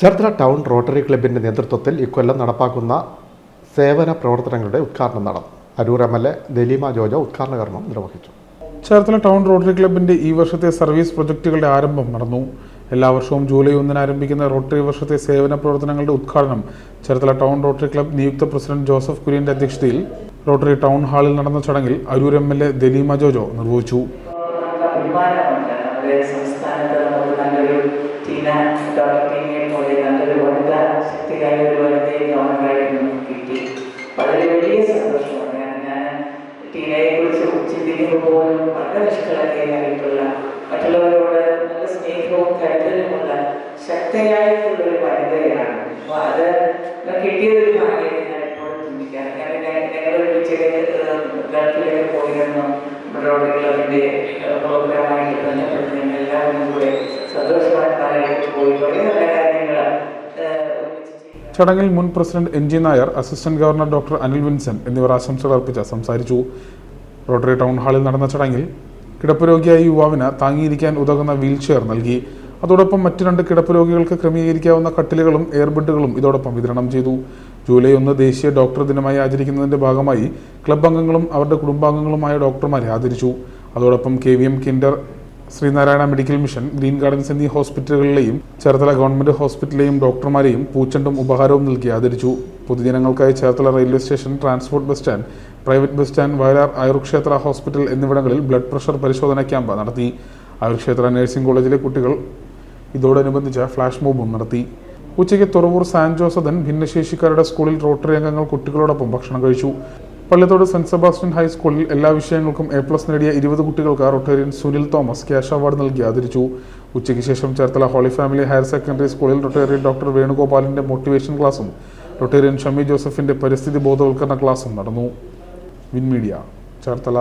Cherthala town rotary ക്ലബിന്റെ നേതൃത്വത്തിൽ ഇക്കൊല്ലം നടപ്പാക്കുന്ന സേവന പ്രവർത്തനങ്ങളുടെ ഉദ്ഘാടനം നടന്നു. Aroor M L A Daleema Jojo ഉദ്ഘാടന കർമ്മം നിർവഹിച്ചു. ചേർത്തല ടൗൺ റോട്ടറി ക്ലബിന്റെ ഈ വർഷത്തെ സർവീസ് പ്രൊജക്ടുകളുടെ ആരംഭം നടന്നു. എല്ലാ വർഷവും ജൂലൈ ഒന്നിന് ആരംഭിക്കുന്ന റോട്ടറി വർഷത്തെ സേവന പ്രവർത്തനങ്ങളുടെ ഉദ്ഘാടനം ചേർത്തല ടൗൺ റോട്ടറി ക്ലബ് നിയുക്ത പ്രസിഡന്റ് ജോസഫ് കുര്യന്റെ അധ്യക്ഷതയിൽ റോട്ടറി ടൗൺ ഹാളിൽ നടന്ന ചടങ്ങിൽ Aroor M L A Daleema Jojo നിർവഹിച്ചു. നമ്മുടെ സംസ്ഥാനത്ത് നമുക്ക് നല്ലൊരു ടീന ഡോക്ടർ ടീനയെ പോലെ നല്ലൊരു വനിതാ ശക്തിയായ ഒരു വനിതയെ ഗവൺമെന്റായിട്ട് നമുക്ക് കിട്ടി. വളരെ വലിയ സന്തോഷമാണ്. ഞാൻ ഞാൻ ടീനയെ കുറിച്ച് ചിന്തിക്കുമ്പോൾ പോലും വളരെ നിഷ്കളങ്കയായിട്ടുള്ള മറ്റുള്ളവരോട് നല്ല സ്നേഹവും കരുതലുമുള്ള ശക്തയായിട്ടുള്ള ഒരു വനിതയാണ്. അപ്പോൾ അത് കിട്ടിയതൊരു ഭാഗ്യം ഞാൻ എപ്പോഴും ചിന്തിക്കാറ് ഞാൻ ഞങ്ങൾ ചെറിയ ഗൾഫിലേക്ക് പോയിരുന്നു. ചടങ്ങിൽ മുൻ president N G Nair assistant governor doctor Anil Vincent എന്നിവർ ആശംസകൾ അർപ്പിച്ച് സംസാരിച്ചു. റോട്ടറി ടൗൺ ഹാളിൽ നടന്ന ചടങ്ങിൽ കിടപ്പ് രോഗിയായ യുവാവിന് താങ്ങിയിരിക്കാൻ ഉതകുന്ന വീൽ ചെയർ നൽകി. അതോടൊപ്പം മറ്റു രണ്ട് കിടപ്പ് രോഗികൾക്ക് ക്രമീകരിക്കാവുന്ന കട്ടിലുകളും എയർബെഡുകളും ഇതോടൊപ്പം വിതരണം ചെയ്തു. ജൂലൈ ഒന്ന് ദേശീയ ഡോക്ടർ ദിനമായി ആചരിക്കുന്നതിന്റെ ഭാഗമായി ക്ലബ് അംഗങ്ങളും അവരുടെ കുടുംബാംഗങ്ങളുമായ ഡോക്ടർമാരെ ആദരിച്ചു. അതോടൊപ്പം K V M kinder Sreenarayana medical mission green gardens എന്നീ ഹോസ്പിറ്റലുകളിലെയും ചേർത്തല ഗവൺമെന്റ് ഹോസ്പിറ്റലിലെയും ഡോക്ടർമാരെയും പൂച്ചെണ്ടും ഉപഹാരവും നൽകി ആദരിച്ചു. പൊതുജനങ്ങൾക്കായി Cherthala railway station transport bus stand private bus stand Vayalar Ayurkshethra hospital എന്നിവിടങ്ങളിൽ ബ്ലഡ് പ്രഷർ പരിശോധന ക്യാമ്പ് നടത്തി. ആയുർക്ഷേത്ര നഴ്സിംഗ് കോളേജിലെ കുട്ടികൾ ഇതോടനുബന്ധിച്ച് ഫ്ലാഷ് മോബും നടത്തി. ഉച്ചയ്ക്ക് തുറവൂർ സാൻ ജോസഫൻ ഭിന്നശേഷിക്കാരുടെ സ്കൂളിൽ റോട്ടറി അംഗങ്ങൾ കുട്ടികളോടൊപ്പം ഭക്ഷണം കഴിച്ചു. പള്ളിത്തോട് സെന്റ് സെബാസ്റ്റ്യൻ ഹൈസ്കൂളിൽ എല്ലാ വിഷയങ്ങൾക്കും എ പ്ലസ് നേടിയ ഇരുപത് കുട്ടികൾക്ക് Rotarian Sunil Thomas cash award നൽകി ആദരിച്ചു. ഉച്ചയ്ക്ക് ശേഷം Cherthala holy family higher secondary സ്കൂളിൽ റൊട്ടേറിയൻ ഡോക്ടർ വേണുഗോപാലിന്റെ മോട്ടിവേഷൻ ക്ലാസും റൊട്ടേറിയൻ ഷമി ജോസഫിന്റെ പരിസ്ഥിതി ബോധവൽക്കരണ ക്ലാസും നടന്നു. വിൻമീഡിയ ചേർത്തല.